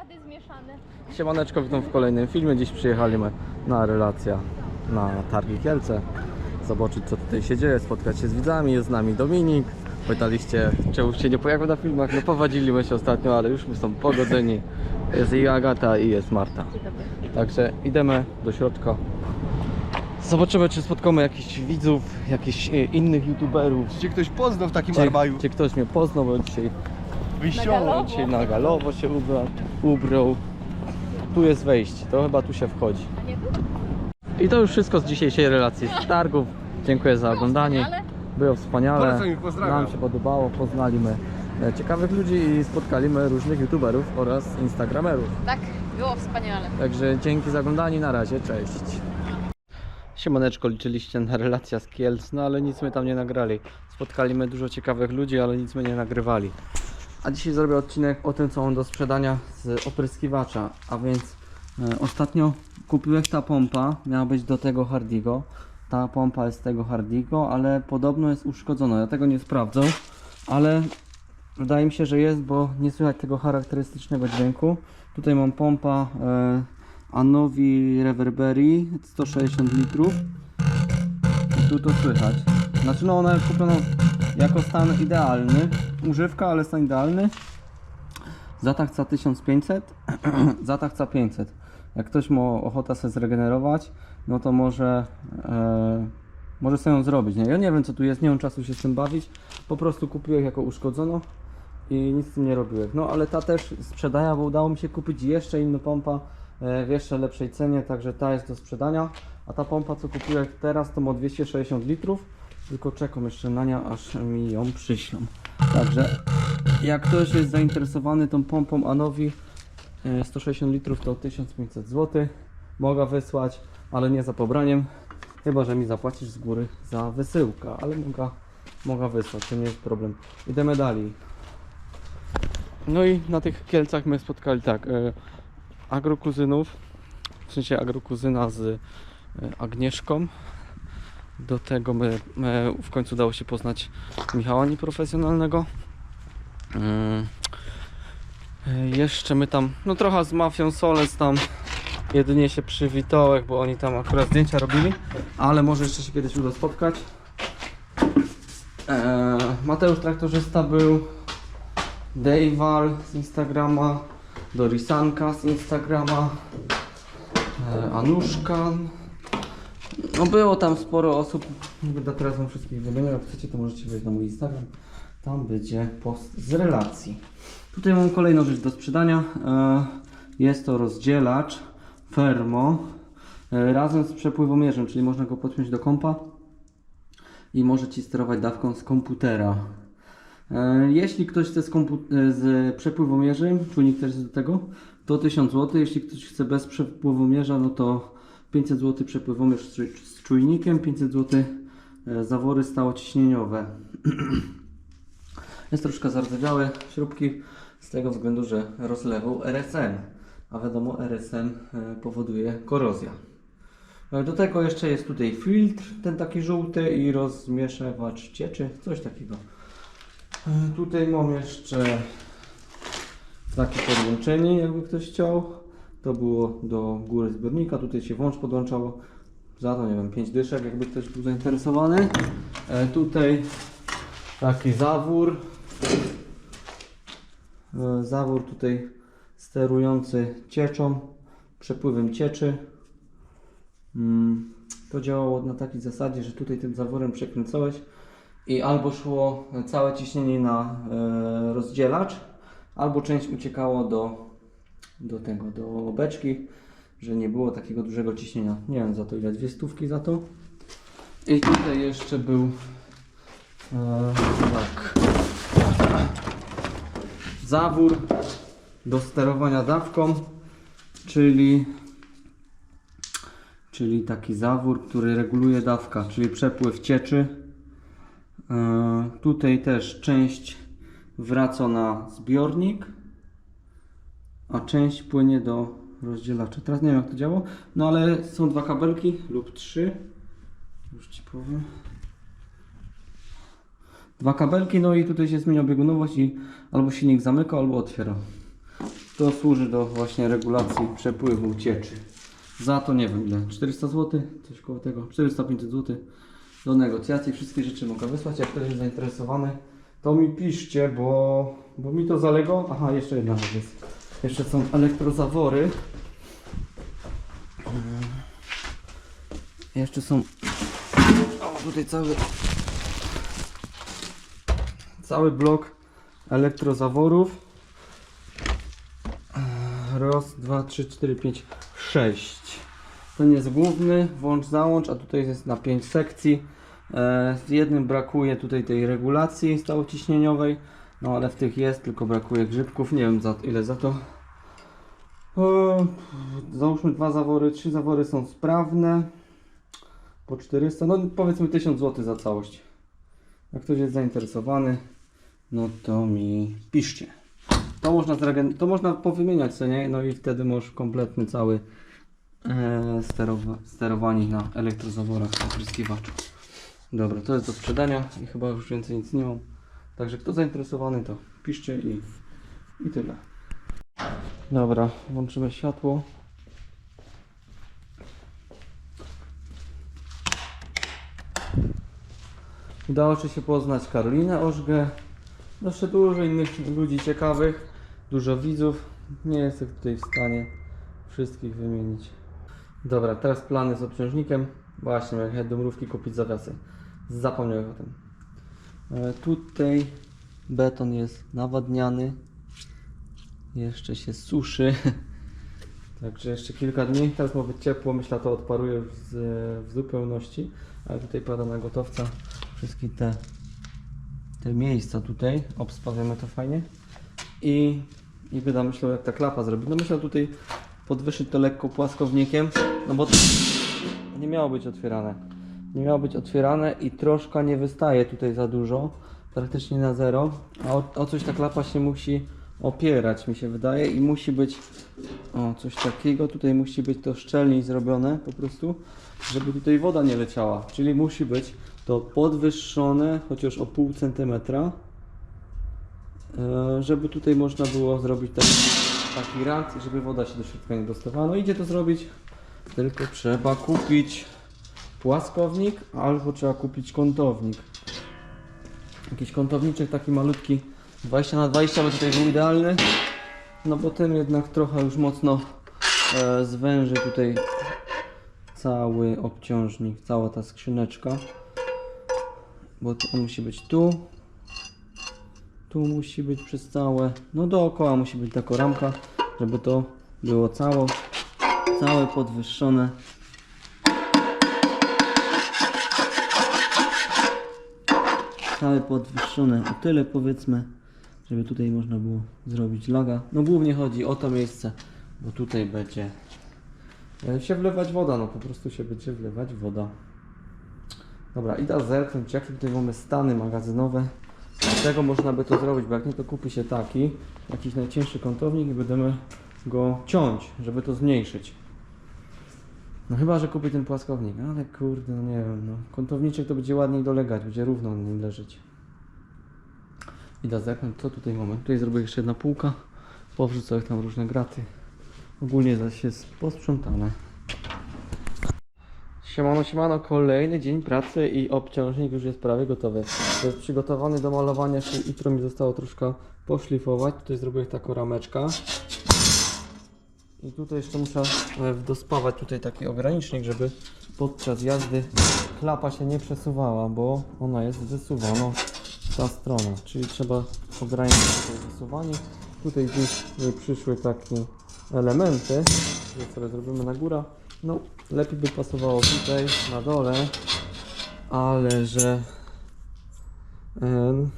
Opady zmieszane. Siemaneczko, witam w kolejnym filmie. Dziś przyjechaliśmy na relacja na Targi Kielce. Zobaczyć co tutaj się dzieje, spotkać się z widzami. Jest z nami Dominik. Pytaliście, czemu się nie pojawił na filmach. No powadziliśmy się ostatnio, ale już my są pogodzeni. Jest i Agata i jest Marta. Także idziemy do środka. Zobaczymy, czy spotkamy jakichś widzów, jakichś e, innych youtuberów. Cię ktoś poznał w takim Czy, armaju. czy ktoś mnie poznał, bo dzisiaj Galowo. Dzisiaj na galowo się ubra, ubrał. Tu jest wejście, to chyba tu się wchodzi. A nie tu? I to już wszystko z dzisiejszej relacji z targów. Dziękuję za oglądanie. Było wspaniale. Bardzo mi pozdrawiam. Nam się podobało, poznaliśmy e, ciekawych ludzi i spotkaliśmy różnych youtuberów oraz instagramerów. Tak, było wspaniale. Także dzięki za oglądanie, na razie, cześć. Siemaneczko, liczyliście na relacja z Kielc, no ale nic my tam nie nagrali. Spotkaliśmy dużo ciekawych ludzi, ale nic my nie nagrywali. A dzisiaj zrobię odcinek o tym, co mam do sprzedania z opryskiwacza. A więc e, ostatnio kupiłem ta pompa, miała być do tego Hardigo. Ta pompa jest z tego Hardigo, ale podobno jest uszkodzona. Ja tego nie sprawdzę, ale wydaje mi się, że jest, bo nie słychać tego charakterystycznego dźwięku. Tutaj mam pompa e, Anovi Reverberi 160 litrów. I tu to słychać. Znaczy no ona jest kupiona jako stan idealny. Używka, ale stan idealny. Zatachca 1500, zatachca 500. Jak ktoś ma ochotę sobie zregenerować, no to może, e, może sobie ją zrobić. Nie? Ja nie wiem co tu jest, nie mam czasu się z tym bawić. Po prostu kupiłem jako uszkodzono i nic z tym nie robiłem. No ale ta też sprzedaje, bo udało mi się kupić jeszcze inną pompa e, w jeszcze lepszej cenie, także ta jest do sprzedania. A ta pompa co kupiłem teraz to ma 260 litrów, tylko czekam jeszcze na nią aż mi ją przyślą. Także jak ktoś jest zainteresowany tą pompą Anowi e, 160 litrów to 1500 zł. Mogę wysłać, ale nie za pobraniem. Chyba, że mi zapłacisz z góry za wysyłkę, ale mogę, mogę wysłać, to nie jest problem. Idziemy dalej. No i na tych Kielcach my spotkali tak, e, agrokuzynów, w sensie agrokuzyna z e, Agnieszką. Do tego my, my w końcu udało się poznać Michała nieprofesjonalnego. Mm. E, Jeszcze my tam, no trochę z mafią Solec tam jedynie się przywitałem, bo oni tam akurat zdjęcia robili, ale może jeszcze się kiedyś uda spotkać. E, Mateusz Traktorzysta był, Dejwal z Instagrama, Dorisanka z Instagrama, e, Anuszka. No było tam sporo osób, nie będę teraz wam wszystkich wymieniał, jak chcecie to możecie wejść na mój Instagram. Tam będzie post z relacji. Tutaj mam kolejną rzecz do sprzedania. E, Jest to rozdzielacz Fermo e, razem z przepływomierzem, czyli można go podpiąć do kompa i może Ci sterować dawką z komputera. E, Jeśli ktoś chce z, z przepływomierzem, czujnik też jest do tego, to 1000 zł. Jeśli ktoś chce bez przepływomierza, no to 500 zł przepływomierz z czuj- z czujnikiem, 500 zł e, zawory stałociśnieniowe. Jest troszkę zardzewiałe śrubki z tego względu, że rozlewał RSM, a wiadomo RSM e, powoduje korozja. E, Do tego jeszcze jest tutaj filtr, ten taki żółty i rozmieszywacz cieczy, coś takiego. E, Tutaj mam jeszcze takie podłączenie, jakby ktoś chciał. To było do góry zbiornika, tutaj się włącz podłączało. Za to nie wiem, 5 dyszek, jakby ktoś był zainteresowany. E, tutaj taki zawór. E, Zawór tutaj sterujący cieczą, przepływem cieczy. Mm, To działało na takiej zasadzie, że tutaj tym zaworem przekręcałeś i albo szło całe ciśnienie na e, rozdzielacz, albo część uciekało do, do tego, do beczki, że nie było takiego dużego ciśnienia. Nie wiem za to ile, dwie stówki za to. I tutaj jeszcze był e, tak, zawór do sterowania dawką, czyli czyli taki zawór, który reguluje dawka, czyli przepływ cieczy. E, Tutaj też część wraca na zbiornik, a część płynie do rozdzielacza. Teraz nie wiem jak to działa, no ale są dwa kabelki lub trzy. Już Ci powiem. Dwa kabelki, no i tutaj się zmienia biegunowość i albo silnik zamyka, albo otwiera. To służy do właśnie regulacji przepływu cieczy. Za to nie wiem ile, 400 zł, coś koło tego, 400-500 zł do negocjacji. Wszystkie rzeczy mogę wysłać. Jak ktoś jest zainteresowany, to mi piszcie, bo, bo mi to zaległo. Aha, jeszcze jedna rzecz jest. Jeszcze są elektrozawory. Jeszcze są. O, tutaj cały. Cały blok elektrozaworów. Raz, dwa, trzy, cztery, pięć, sześć. Ten jest główny, włącz, załącz, a tutaj jest na 5 sekcji. E, w jednym brakuje tutaj tej regulacji stałociśnieniowej, no ale w tych jest, tylko brakuje grzybków. Nie wiem za ile za to. Załóżmy dwa zawory, trzy zawory są sprawne. Po 400, no powiedzmy 1000 zł za całość. Jak ktoś jest zainteresowany, no to mi piszcie. To można, zregen- to można powymieniać sobie, nie? No i wtedy masz kompletny cały e, sterowa- sterowanie na elektrozaworach opryskiwaczu. Dobra, to jest do sprzedania i chyba już więcej nic nie mam. Także kto zainteresowany to piszcie i, i tyle. Dobra, włączymy światło. Udało się poznać Karolinę Ożgę, jeszcze dużo innych ludzi ciekawych, dużo widzów. Nie jestem tutaj w stanie wszystkich wymienić. Dobra, teraz plany z obciążnikiem. Właśnie, jak do mrówki kupić zawiasy. Zapomniałem o tym. E, tutaj beton jest nawadniany. Jeszcze się suszy. Także jeszcze kilka dni. Teraz ma być ciepło. Myślę, to odparuje w zupełności. Ale tutaj pada na gotowca wszystkie te, te miejsca tutaj. Obspawiamy to fajnie. I, i będę myślał, jak ta klapa zrobić. No myślę tutaj podwyższyć to lekko płaskownikiem. No bo nie miało być otwierane. Nie miało być otwierane i troszkę nie wystaje tutaj za dużo. Praktycznie na zero. A o, o coś ta klapa się musi opierać, mi się wydaje. I musi być o coś takiego. Tutaj musi być to szczelniej zrobione po prostu, żeby tutaj woda nie leciała. Czyli musi być to podwyższone chociaż o pół centymetra. E, żeby tutaj można było zrobić taki, taki żeby woda się do środka nie dostawała. No idzie to zrobić, tylko trzeba kupić płaskownik albo trzeba kupić kątownik. Jakiś kątowniczek taki malutki 20 na 20 by tutaj był idealny. No bo ten jednak trochę już mocno e, zwęży tutaj cały obciążnik, cała ta skrzyneczka. Bo on musi być tu, tu musi być przez całe, no dookoła musi być taka ramka, żeby to było cało, całe podwyższone. Całe podwyższone o tyle powiedzmy, żeby tutaj można było zrobić laga. No głównie chodzi o to miejsce, bo tutaj będzie e, się wlewać woda, no po prostu się będzie wlewać woda. Dobra, idę zerknąć jakie tutaj mamy stany magazynowe. Z tego można by to zrobić, bo jak nie to kupi się taki, jakiś najcięższy kątownik i będziemy go ciąć, żeby to zmniejszyć. No chyba, że kupi ten płaskownik, ale kurde, no nie wiem, no. Kątowniczek to będzie ładniej dolegać, będzie równo na nim leżeć. Idę zerknąć, co tutaj mamy. Tutaj zrobię jeszcze jedna półka, powrzucę tam różne graty. Ogólnie zaś jest posprzątane. Siemano, siemano, kolejny dzień pracy i obciążnik już jest prawie gotowy. To jest przygotowany do malowania, jeszcze jutro mi zostało troszkę poszlifować. Tutaj zrobię taką rameczkę. I tutaj jeszcze muszę e, dospawać tutaj taki ogranicznik, żeby podczas jazdy klapa się nie przesuwała, bo ona jest wysuwana w ta strona. Czyli trzeba ograniczyć tutaj wysuwanie. Tutaj gdzieś mi przyszły takie elementy, które sobie zrobimy na górę. No, lepiej by pasowało tutaj, na dole, ale że em,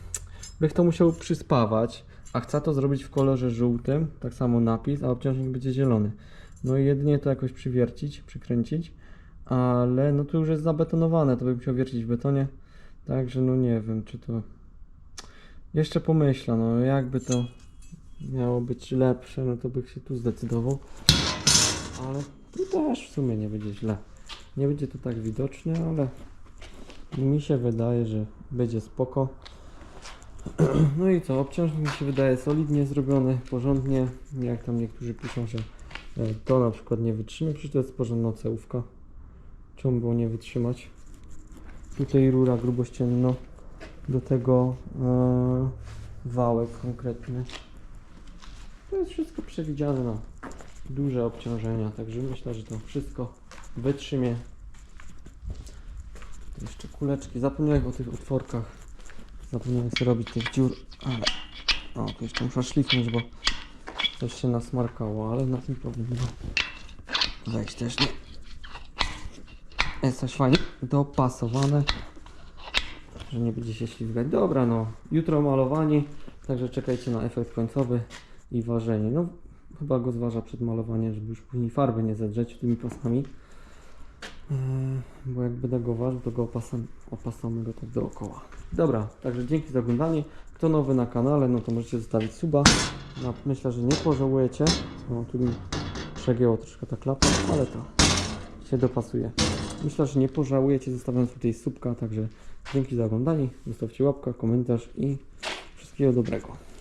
bych to musiał przyspawać, a chcę to zrobić w kolorze żółtym, tak samo napis, a obciążnik będzie zielony. No i jedynie to jakoś przywiercić, przykręcić, ale no to już jest zabetonowane, to bym musiał wiercić w betonie, także no nie wiem, czy to... Jeszcze pomyślę, no jakby to miało być lepsze, no to bych się tu zdecydował, ale tu też w sumie nie będzie źle. Nie będzie to tak widoczne, ale mi się wydaje, że będzie spoko. No i co, obciążnik mi się wydaje solidnie zrobiony, porządnie. Jak tam niektórzy piszą, że e, to na przykład nie wytrzyma, przecież to jest porządna cełówka. Czemu było nie wytrzymać? Tutaj rura grubościenno, do tego e, wałek konkretny. To jest wszystko przewidziane na duże obciążenia, także myślę, że to wszystko wytrzymie. Tu jeszcze kuleczki, zapomniałem o tych otworkach. Zapomniałem sobie robić tych dziur, ale... O, to jeszcze muszę szlifnąć, bo coś się nasmarkało, ale na tym powinno wejść też, nie? Jest coś fajnie dopasowane, że nie będzie się ślizgać. Dobra, no, jutro malowanie, także czekajcie na efekt końcowy i ważenie. No, chyba go zważa przed malowaniem, żeby już później farby nie zedrzeć tymi pasami. Yy, Bo jak będę go ważył, to go opasam, opasamy go tak dookoła. Dobra, także dzięki za oglądanie. Kto nowy na kanale, no to możecie zostawić suba. No, myślę, że nie pożałujecie. No, tu mi przegięło troszkę ta klapa, ale to się dopasuje. Myślę, że nie pożałujecie zostawiając tutaj subka, także dzięki za oglądanie. Zostawcie łapkę, komentarz i wszystkiego dobrego.